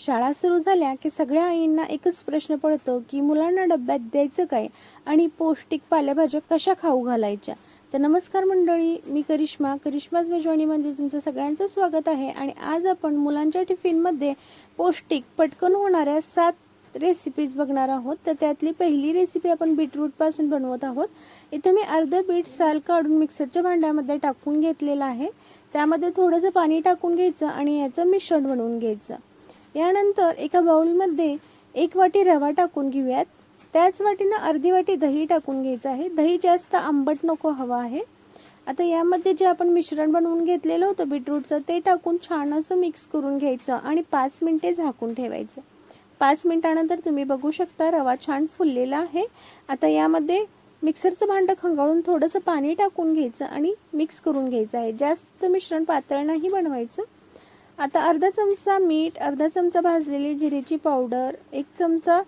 शाळा सुरू झाल्या की सगळ्या आईंना एकच प्रश्न पडतो की मुलांना डब्यात द्यायचं काय आणि पौष्टिक पालेभाज्या कशा खाऊ घालायच्या? तर नमस्कार मंडळी मी करिश्मा. करिश्माज मेजवानीमध्ये तुमचं सगळ्यांचं स्वागत आहे आणि आज आपण मुलांच्या टिफिनमध्ये पौष्टिक पटकन होणाऱ्या सात रेसिपीज बघणार आहोत. तर त्यातली पहिली रेसिपी आपण बीटरूटपासून बनवत आहोत. इथं मी अर्ध बीट साल काढून मिक्सरच्या भांड्यामध्ये टाकून घेतलेलं आहे. त्यामध्ये थोडंसं पाणी टाकून घ्यायचं आणि याचं मिश्रण बनवून घ्यायचं. यानंतर एका बाऊलमध्ये एक वाटी रवा टाकून घेऊयात. त्याच वाटीनं अर्धी वाटी दही टाकून घ्यायचं आहे. दही जास्त आंबट नको हवं आहे. आता यामध्ये जे आपण मिश्रण बनवून घेतलेलं होतं बीटरूटचं ते टाकून छान असं मिक्स करून घ्यायचं आणि पाच मिनटे झाकून ठेवायचं. पाच मिनटानंतर तुम्ही बघू शकता रवा छान फुललेला आहे. आता यामध्ये मिक्सरचं भांडं खंगाळून थोडंसं पाणी टाकून घ्यायचं आणि मिक्स करून घ्यायचं आहे. जास्त मिश्रण पातळ नाही बनवायचं. आता अर्धा चमचा मीठ अर्धा चमचा भाजलेली जिरेची पावडर एक चमचा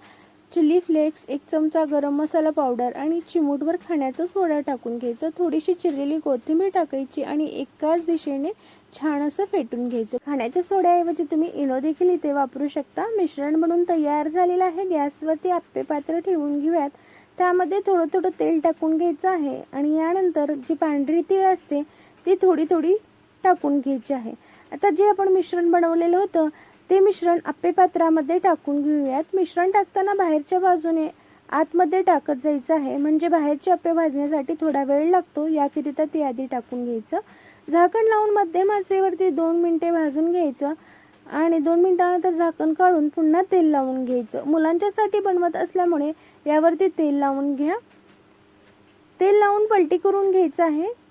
चिली फ्लेक्स एक चमचा गरम मसाला पावडर आणि चिमूटभर खाण्याचा सोडा टाकून घ्यायचं. थोडीशी चिरलेली कोथिंबीर टाकायची आणि एकाच दिशेने छान असं फेटून घ्यायचं. खाण्याच्या सोड्याऐवजी तुम्ही इनो देखील इथे वापरू शकता. मिश्रण म्हणून तयार झालेलं आहे. गॅसवरती आप्पे पात्र ठेवून घेऊयात. त्यामध्ये थोडं थोडं तेल टाकून घ्यायचं आहे आणि यानंतर जी पांढरी तीळ असते ती थोडी थोडी टाकून घ्यायची आहे. आता जे आपण मिश्रण बनवलेलं होतं ते मिश्रण आप्पे पात्रामध्ये टाकून घेऊयात. मिश्रण टाकताना बाहेरच्या बाजूने आतमध्ये टाकत जायचं आहे. म्हणजे बाहेरचे अप्पे भाजण्यासाठी थोडा वेळ लागतो. याकरिता ते आधी टाकून घ्यायचं. झाकण लावून मध्यम आचेवरती दोन मिनटे भाजून घ्यायचं. आणि दोन मिनटानंतर झाकण काढून पुन्हा तेल लावून घ्यायचं. मुलांच्यासाठी बनवत असल्यामुळे यावरती तेल लावून घ्या. तेल लावून पलटी करून घ्यायचं आहे.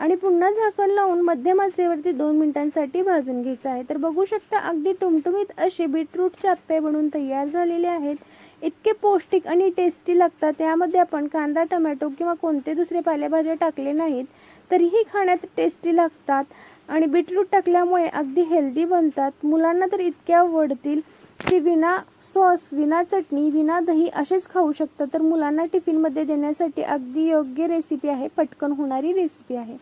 आणि पुन्हा झाकण लावून मध्यम आचेवरती दोन मिनिटांसाठी भाजून घ्यायचं आहे. तर बघू शकता अगदी टुमटुमीत असे बीटरूटचे आप्पे बनवून तयार झालेले आहेत. इतके पौष्टिक आणि टेस्टी लागतात. त्यामध्ये आपण कांदा टमॅटो किंवा कोणते दुसरे पालेभाज्या टाकले नाहीत तरीही खाण्यात टेस्टी लागतात. आणि बीटरूट टाकल्यामुळे अगदी हेल्दी बनतात. मुलांना तर इतक्या आवडतील की विना सॉस विना चटणी विना दही असेच खाऊ शकतात. तर मुलांना टिफिनमध्ये देण्यासाठी अगदी योग्य रेसिपी आहे. पटकन होणारी रेसिपी आहे.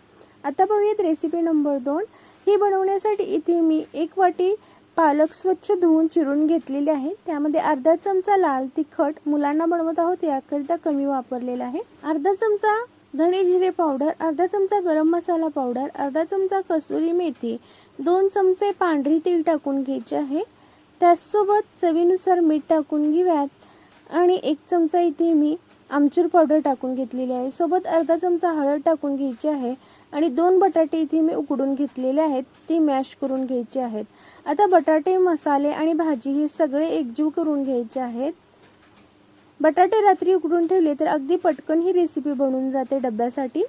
आता पाहूयात रेसिपी नंबर दोन. ही बनवण्यासाठी इथे मी एक वाटी पालक स्वच्छ धुवून चिरून घेतलेली आहे. त्यामध्ये अर्धा चमचा लाल तिखट मुलांना बनवत आहोत याकरिता कमी वापरलेला आहे. अर्धा चमचा धणे जिरे पावडर अर्धा चमचा गरम मसाला पावडर अर्धा चमचा कसुरी मेथी दोन चमचे पांढरी तीळ टाकून घ्यायचे आहे. त्याचसोबत चवीनुसार मीठ टाकून घेऊयात. आणि एक चमचा इथे मी आमचूर पावडर टाकून घेतलेली आहे. सोबत अर्धा चमचा हळद टाकून घ्यायची आहे. आणि दोन बटाटे इथे मी उकडून घेतलेले आहेत ती मॅश करून घ्यायचे आहेत. आता बटाटे मसाले आणि भाजी हे सगळे एकजीव करून घ्यायचे आहेत. बटाटे रात्री उकडून ठेवले तर अगदी पटकन ही रेसिपी बनून जाते डब्यासाठी.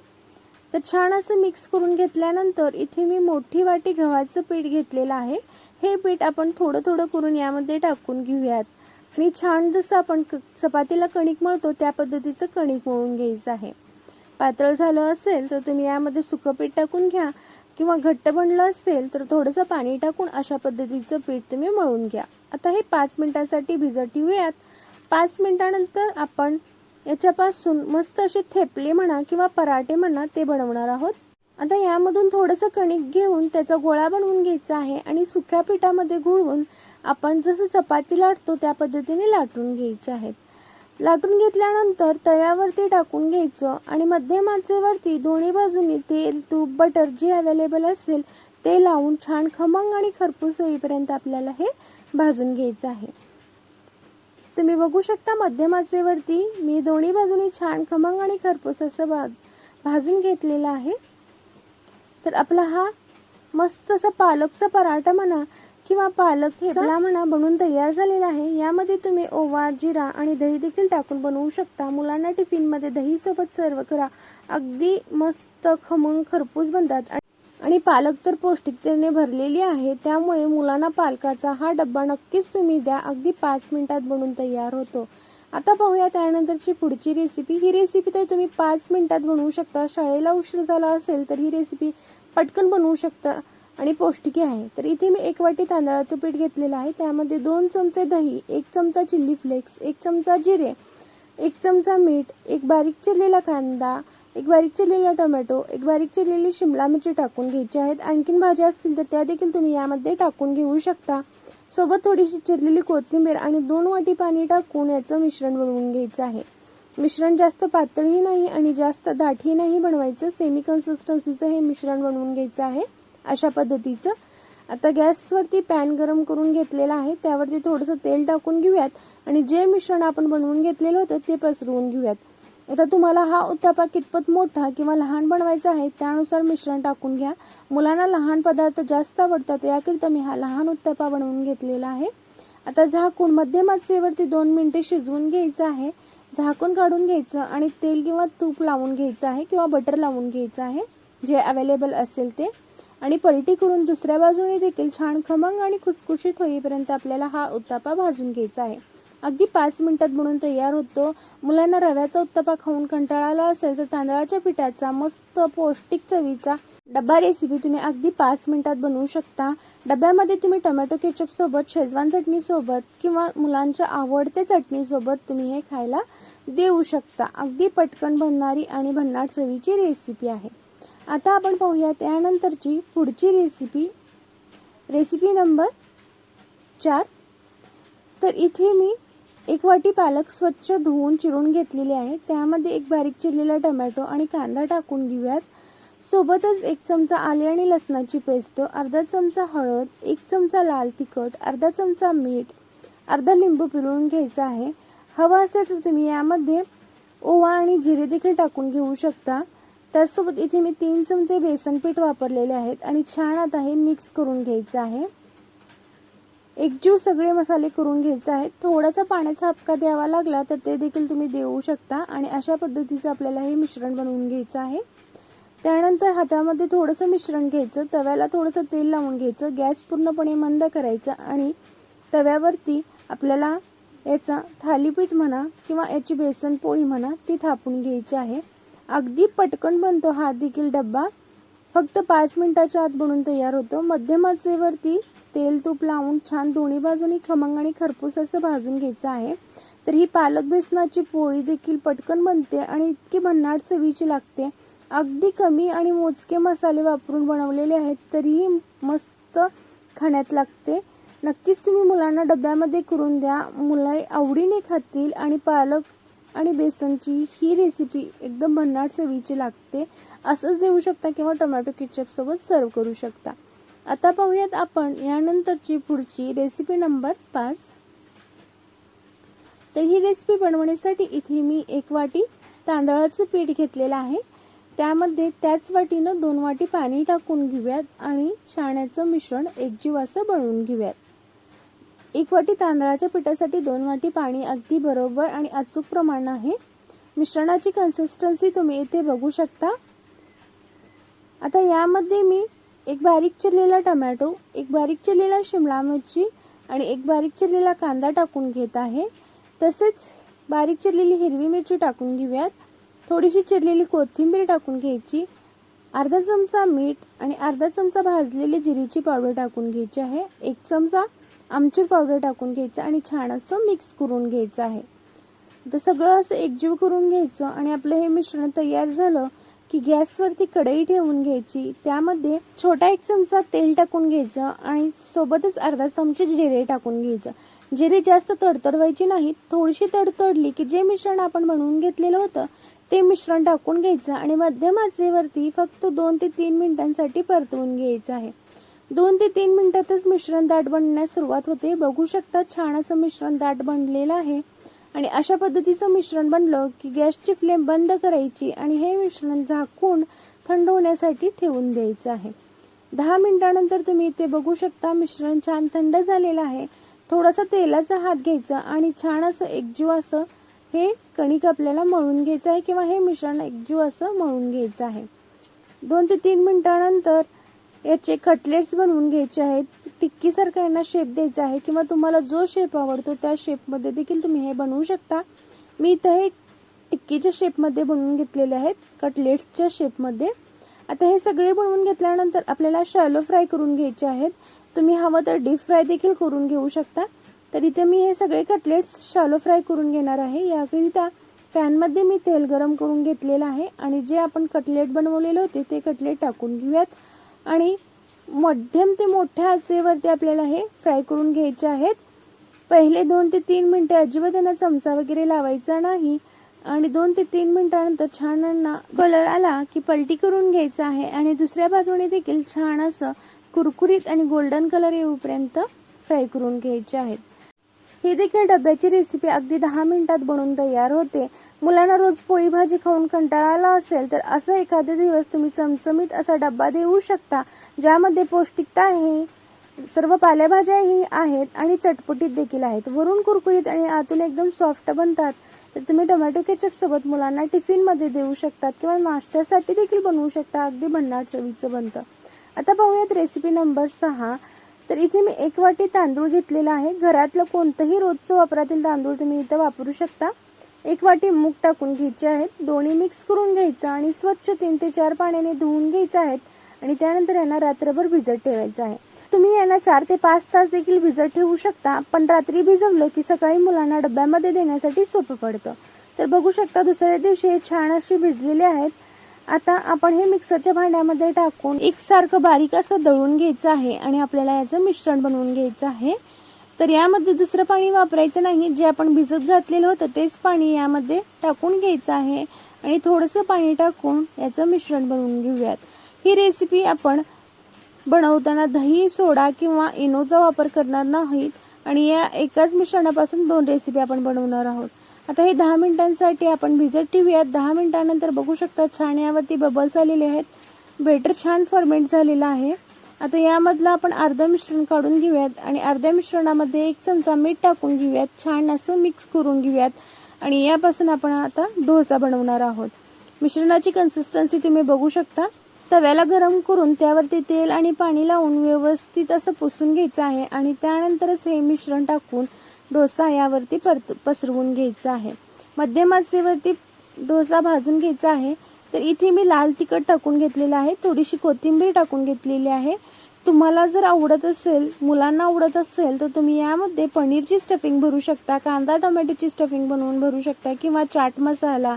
तर छान असं मिक्स करून घेतल्यानंतर इथे मी मोठी वाटी गव्हाचं पीठ घेतलेलं आहे. हे पीठ आपण थोडं थोडं करून यामध्ये टाकून घेऊयात. आणि छान जसं आपण क चपातीला कणिक मळतो त्या पद्धतीचं कणिक मळून घ्यायचं आहे. पातळ झालं असेल तर तुम्ही यामध्ये सुकं पीठ टाकून घ्या किंवा घट्ट बनलं असेल तर थोडंसं पाणी टाकून अशा पद्धतीचं पीठ तुम्ही मळून घ्या. आता हे पाच मिनटासाठी भिजत ठेवूयात. पाच मिनटानंतर आपण याच्यापासून मस्त असे थेपले म्हणा किंवा पराठे म्हणा ते बनवणार आहोत. आता यामधून थोडंसं कणिक घेऊन त्याचा गोळा बनवून घ्यायचा आहे आणि सुक्या पिठामध्ये घोळवून आपण जसं चपाती लाटतो त्या पद्धतीने लाटून घ्यायचे आहेत. लाटून घेतल्यानंतर तव्यावरती टाकून घ्यायचं आणि मध्यम आचेवरती दोन्ही बाजूनी तेल तूप बटर जे अवेलेबल असेल ते लावून छान खमंग आणि खरपूस होईपर्यंत आपल्याला हे भाजून घ्यायचं आहे. तुम्ही बघू शकता मध्यम आचेवरती मी दोन्ही बाजूनी छान खमंग आणि खरपूस असं भाज भाजून घेतलेलं आहे. तर आपला हा मस्त असा पालकचा पराठा म्हणा किंवा पालक थेपला म्हणा बनवून तयार झालेला आहे. यामध्ये तुम्ही ओवा जिरा आणि दही देखील टाकून बनवू शकता. मुलांना टिफिनमध्ये दही सोबत सर्व करा. अगदी मस्त खमंग खरपूस बनतात. आणि पालक तर पौष्टिकतेने भरलेली आहे. त्यामुळे मुलांना पालकाचा हा डब्बा नक्कीच तुम्ही द्या. अगदी पाच मिनिटात बनवून तयार होतो. आता पाहूया त्यानंतरची पुढची रेसिपी ही रेसिपी तर तुम्ही पाच मिनिटात बनवू शकता. शाळेला उशीर झाला असेल तर ही रेसिपी पटकन बनवू शकता. आणि पौष्टिकी आहे. तर इथे मी एक वाटी तांदळाचं पीठ घेतलेलं आहे. त्यामध्ये दोन चमचे दही एक चमचा चिल्ली फ्लेक्स एक चमचा जिरे एक चमचा मीठ एक बारीक चिरलेला कांदा एक बारीक चिरलेला टोमॅटो एक बारीक चिरलेली शिमला मिरची टाकून घ्यायची आहेत. आणखीन भाज्या असतील तर त्या देखील तुम्ही यामध्ये टाकून घेऊ शकता. सोबत थोडीशी चिरलेली कोथिंबीर आणि दोन वाटी पाणी टाकून याचं मिश्रण बनवून घ्यायचं आहे. मिश्रण जास्त पातळही नाही आणि जास्त दाटही नाही बनवायचं. सेमी कन्सिस्टन्सीचं हे मिश्रण बनवून घ्यायचं आहे. अशा पद्धतीचं. आता गॅसवरती पॅन गरम करून घेतलेला आहे. त्यावरती थोडंसं तेल टाकून घेऊयात आणि जे मिश्रण आपण बनवून घेतलेलं होतं ते पसरवून घेऊयात. आता तुम्हाला हा उत्तापा कितपत मोठा किंवा लहान बनवायचा आहे त्यानुसार मिश्रण टाकून घ्या. मुलांना लहान पदार्थ जास्त आवडतात याकरिता मी हा लहान उत्तापा बनवून घेतलेला आहे. आता झाकून मध्यम आचेवरती दोन मिनिटे शिजवून घ्यायचं आहे. झाकून काढून घ्यायचं आणि तेल किंवा तूप लावून घ्यायचं आहे किंवा बटर लावून घ्यायचं आहे. जे अवेलेबल असेल ते. आणि पलटी करून दुसऱ्या बाजूने देखील छान खमंग आणि खुसखुशीत होईपर्यंत आपल्याला हा उत्तापा भाजून घ्यायचा आहे. अगदी पाच मिनिटात म्हणून तयार होतो. मुलांना रव्याचा उत्तपा खाऊन कंटाळा आला असेल तर तांदळाच्या पिठाचा मस्त पौष्टिक चवीचा डब्बा रेसिपी तुम्ही अगदी पाच मिनिटात बनवू शकता. डब्यामध्ये तुम्ही टोमॅटो केचप सोबत शेजवान चटणीसोबत किंवा मुलांच्या आवडत्या चटणीसोबत तुम्ही हे खायला देऊ शकता. अगदी पटकन बनणारी आणि भन्नाट चवीची रेसिपी आहे. आता आपण पाहूया त्यानंतरची पुढची रेसिपी रेसिपी नंबर चार. तर इथे मी एक वाटी पालक स्वच्छ धुवून चिरून घेतलेली आहे. त्यामध्ये एक बारीक चिरलेला टोमॅटो आणि कांदा टाकून घेऊयात. सोबतच एक चमचा आले आणि लसणाची पेस्ट अर्धा चमचा हळद एक चमचा लाल तिखट अर्धा चमचा मीठ अर्धा लिंबू पिळून घ्यायचा आहे. हवा असेल तर तुम्ही यामध्ये ओवा आणि जिरे देखील टाकून घेऊ शकता. त्याचसोबत इथे मी तीन चमचे बेसन पीठ वापरलेले आहेत आणि छान आता हे मिक्स करून घ्यायचं आहे. एकजीव सगळे मसाले करून घ्यायचे आहेत. थोडासा पाण्याचा हपका द्यावा लागला तर ते देखील तुम्ही देऊ शकता आणि अशा पद्धतीचं आपल्याला हे मिश्रण बनवून घ्यायचं आहे. त्यानंतर हातामध्ये थोडंसं मिश्रण घ्यायचं तव्याला थोडंसं तेल लावून घ्यायचं गॅस पूर्णपणे मंद करायचा आणि तव्यावरती आपल्याला याचा थालीपीठ म्हणा किंवा याची बेसन पोळी म्हणा ती थापून घ्यायची आहे. अगदी पटकन बनतो हा देखील डब्बा. फक्त पाच मिनिटाच्या आत बनून तयार होतो. मध्यमाचेवरती तेल तूप लावून छान दोन्ही बाजूनी खमंग आणि खरपूस असं भाजून घ्यायचं आहे. तर ही पालक बेसनाची पोळी देखील पटकन बनते आणि इतकी भन्नाट चवीची लागते. अगदी कमी आणि मोजके मसाले वापरून बनवलेले आहेत तरीही मस्त खाण्यात लागते. नक्कीच तुम्ही मुलांना डब्यामध्ये करून द्या. मुलं आवडीने खातील आणि पालक आणि बेसनची ही रेसिपी एकदम भन्नाट चवीची लागते. असंच देऊ शकता किंवा टोमॅटो किचपसोबत सर्व करू शकता. आता पाहूयात आपण यानंतरची पुढची रेसिपी नंबर पाच. तर ही रेसिपी बनवण्यासाठी इथे मी एक वाटी तांदळाचं पीठ घेतलेलं आहे. त्यामध्ये त्याच वाटीनं दोन वाटी पाणी टाकून घेऊयात आणि छाण्याचं मिश्रण एकजीव असं बनवून घेऊयात. एक वाटी तांदळाच्या पिठासाठी दोन वाटी पाणी अगदी बरोबर आणि अचूक प्रमाण आहे. मिश्रणाची कन्सिस्टन्सी तुम्ही इथे बघू शकता. आता यामध्ये मी एक बारीक चिरलेला टमॅटो एक बारीक चिरलेला शिमला मिरची आणि एक बारीक चिरलेला कांदा टाकून घेत आहे. तसेच बारीक चिरलेली हिरवी मिरची टाकून घेऊयात. थोडीशी चिरलेली कोथिंबीर टाकून घ्यायची. अर्धा चमचा मीठ आणि अर्धा चमचा भाजलेली जिरीची पावडर टाकून घ्यायची आहे. एक चमचा आमचूर पावडर टाकून घ्यायचं आणि छान असं मिक्स करून घ्यायचं आहे. तर सगळं असं एकजीव करून घ्यायचं आणि आपलं हे मिश्रण तयार झालं की गॅसवरती कढई ठेवून घ्यायची. त्यामध्ये छोटा एक चमचा तेल टाकून घ्यायचं आणि सोबतच अर्धा चमचे जिरे टाकून घ्यायचं. जिरे जास्त तडतडवायची नाहीत. थोडीशी तडतडली की जे मिश्रण आपण बनवून घेतलेलं होतं ते मिश्रण टाकून घ्यायचं आणि मध्यम आचेवरती फक्त दोन ते तीन मिनिटांसाठी परतवून घ्यायचं आहे. दोन ते तीन मिनिटातच मिश्रण दाट बनण्यास सुरुवात होते. बघू शकता छान असं मिश्रण दाट बनलेलं आहे. आणि अशा पद्धतीचं मिश्रण बनलं की गॅसची फ्लेम बंद करायची आणि हे मिश्रण झाकून थंड होण्यासाठी ठेवून द्यायचं आहे. दहा मिनिटानंतर तुम्ही इथे बघू शकता मिश्रण छान थंड झालेलं आहे. थोडासा तेलाचा हात घ्यायचा आणि छान असं एकजीव असं हे कणिक आपल्याला मळून घ्यायचं आहे किंवा हे मिश्रण एकजीव असं मळून घ्यायचं आहे. दोन ते तीन मिनिटानंतर याचे कटलेट्स बनवून घ्यायचे आहेत. टिक्कीसारखा यांना शेप द्यायचा आहे किंवा तुम्हाला जो शेप आवडतो त्या शेपमध्ये देखील तुम्ही हे बनवू शकता. मी इथं हे टिक्कीच्या शेपमध्ये बनवून घेतलेले आहेत कटलेट्सच्या शेपमध्ये आता हे सगळे बनवून घेतल्यानंतर आपल्याला शॅलो फ्राय करून घ्यायचे आहेत. तुम्ही हवं तर डीप फ्राय देखील करून घेऊ शकता. तर इथे मी हे सगळे कटलेट्स शॅलो फ्राय करून घेणार आहे. याकरिता पॅनमध्ये मी तेल गरम करून घेतलेलं आहे आणि जे आपण कटलेट बनवलेले होते ते कटलेट टाकून घेऊयात. आणि मध्यम ते मोठ्या आचेवरती आपल्याला हे फ्राय करून घ्यायचे आहेत. पहिले दोन ते तीन मिनटं अजिबात त्यांना चमचा वगैरे लावायचा नाही. आणि दोन ते तीन मिनटानंतर छान यांना कलर आला की पलटी करून घ्यायचा आहे. आणि दुसऱ्या बाजूने देखील छान असं कुरकुरीत आणि गोल्डन कलर येऊपर्यंत फ्राय करून घ्यायचे आहेत. ही देखील डब्याची रेसिपी अगदी दहा मिनिटात बनवून तयार होते. मुलांना रोज पोळी भाजी खाऊन कंटाळा आला असेल तर असं एखादे दिवस तुम्ही चमचमीत असा डब्बा देऊ शकता ज्यामध्ये पौष्टिकता आहे सर्व पालेभाज्याही आहेत आणि चटपटीत देखील आहेत. वरून कुरकुरीत आणि आतून एकदम सॉफ्ट बनतात. तर तुम्ही टोमॅटो केचप सोबत मुलांना टिफिनमध्ये देऊ शकतात किंवा नाश्त्यासाठी देखील बनवू शकता. अगदी भन्नाट चवीचं बनतं. आता पाहूयात रेसिपी नंबर सहा. तर इथे मी एक वाटी तांदूळ घेतलेला आहे. घरातलं कोणतंही रोजचं वापरातील तांदूळ तुम्ही इथं वापरू शकता. एक वाटी मूग टाकून घ्यायचे आहेत. दोन्ही मिक्स करून घ्यायचं आणि स्वच्छ तीन ते चार पाण्याने धुवून घ्यायचं आहेत आणि त्यानंतर यांना रात्रभर भिजत ठेवायचं आहे. तुम्ही यांना चार ते पाच तास देखील भिजत ठेवू शकता पण रात्री भिजवलं की सकाळी मुलांना डब्यामध्ये देण्यासाठी सोपं पडतं. तर बघू शकता दुसऱ्या दिवशी हे छान अशी भिजलेले आहेत. आता आपण हे मिक्सरच्या भांड्यामध्ये टाकून एकसारखं बारीक असं दळून घ्यायचं आहे आणि आपल्याला याचं मिश्रण बनवून घ्यायचं आहे. तर यामध्ये दुसरं पाणी वापरायचं नाही. जे आपण भिजत घातलेलं होतं तेच पाणी यामध्ये टाकून घ्यायचं आहे. आणि थोडंसं पाणी टाकून याचं मिश्रण बनवून घेऊयात. ही रेसिपी आपण बनवताना दही सोडा किंवा इनोचा वापर करणार नाहीत आणि या एकाच मिश्रणापासून दोन रेसिपी आपण बनवणार आहोत. आता हे दहा मिनिटांसाठी आपण भिजत ठेवूयात. दहा मिनिटानंतर बघू शकता छान यावरती बबल्स आलेले आहेत. बेटर छान फर्मेंट झालेलं आहे. आता यामधलं आपण अर्धं मिश्रण काढून घेऊयात आणि अर्ध्या मिश्रणामध्ये एक चमचा मीठ टाकून घेऊयात. छान असं मिक्स करून घेऊयात. आणि यापासून आपण आता डोसा बनवणार आहोत. मिश्रणाची कन्सिस्टन्सी तुम्ही बघू शकता. तव्याला गरम करून त्यावरती तेल आणि पाणी लावून व्यवस्थित असं पुसून घ्यायचं आहे आणि त्यानंतरच हे मिश्रण टाकून डोसा यावरती परत पसरवून घ्यायचा आहे. मध्यमाचेवरती डोसा भाजून घ्यायचा आहे. तर इथे मी लाल तिखट टाकून घेतलेलं आहे. थोडीशी कोथिंबीर टाकून घेतलेली आहे. तुम्हाला जर आवडत असेल मुलांना आवडत असेल तर तुम्ही यामध्ये पनीरची स्टफिंग भरू शकता कांदा टोमॅटोची स्टफिंग बनवून भरू शकता किंवा चाट मसाला.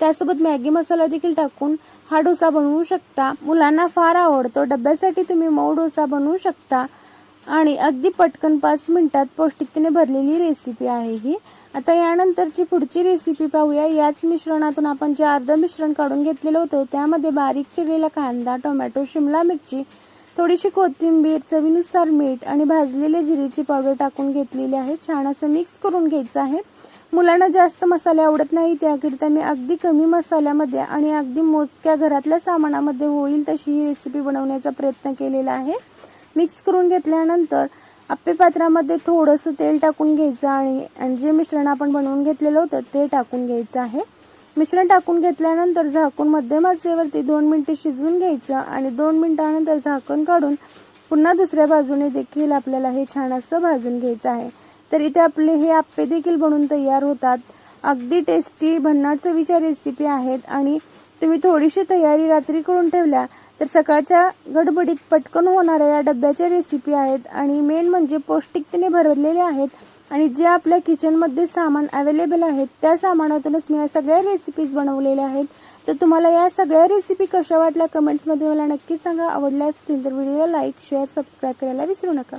त्यासोबत मॅगी मसाला देखील टाकून हा डोसा बनवू शकता. मुलांना फार आवडतो. डब्यासाठी तुम्ही मऊ डोसा बनवू शकता. आणि अगदी पटकन पाच मिनटात पौष्टिकतेने भरलेली रेसिपी आहे ही. आता यानंतरची पुढची रेसिपी पाहूया. याच मिश्रणातून आपण जे अर्धं मिश्रण काढून घेतलेलं होतं त्यामध्ये बारीक चिरलेला कांदा टोमॅटो शिमला मिरची थोडीशी कोथिंबीर चवीनुसार मीठ आणि भाजलेले जिरेची पावडर टाकून घेतलेली आहे. छान असं मिक्स करून घ्यायचं आहे. मुलांना जास्त मसाले आवडत नाही त्याकरिता मी अगदी कमी मसाल्यामध्ये आणि अगदी मोजक्या घरातल्या सामानामध्ये होईल तशी ही रेसिपी बनवण्याचा प्रयत्न केलेला आहे. मिक्स करून घेतल्यानंतर आप्पे पात्रामध्ये थोडंसं तेल टाकून घ्यायचं आणि आणि जे मिश्रण आपण बनवून घेतलेलं होतं ते टाकून घ्यायचं आहे. मिश्रण टाकून घेतल्यानंतर झाकून मध्यम आचेवरती दोन मिनटे शिजवून घ्यायचं आणि दोन मिनटानंतर झाकण काढून पुन्हा दुसऱ्या बाजूने देखील आपल्याला हे छान असं भाजून घ्यायचं आहे. तर इथे आपले हे आप्पे देखील बनून तयार होतात. अगदी टेस्टी भन्नाट चवीच्या रेसिपी आहेत आणि तुम्ही थोडीशी तयारी रात्री करून ठेवल्या तर सकाळच्या गडबडीत पटकन होणाऱ्या या डब्याच्या रेसिपी आहेत आणि मेन म्हणजे पौष्टिकतेने भरलेले आहेत आणि जे आपल्या किचनमध्ये सामान अवेलेबल आहेत त्या सामानातूनच मी या सगळ्या रेसिपीज बनवलेल्या आहेत. तर तुम्हाला या सगळ्या रेसिपी कशा वाटल्या कमेंट्समध्ये मला नक्की सांगा. आवडल्या असतील तर व्हिडिओला लाईक शेअर सबस्क्राईब करायला विसरू नका.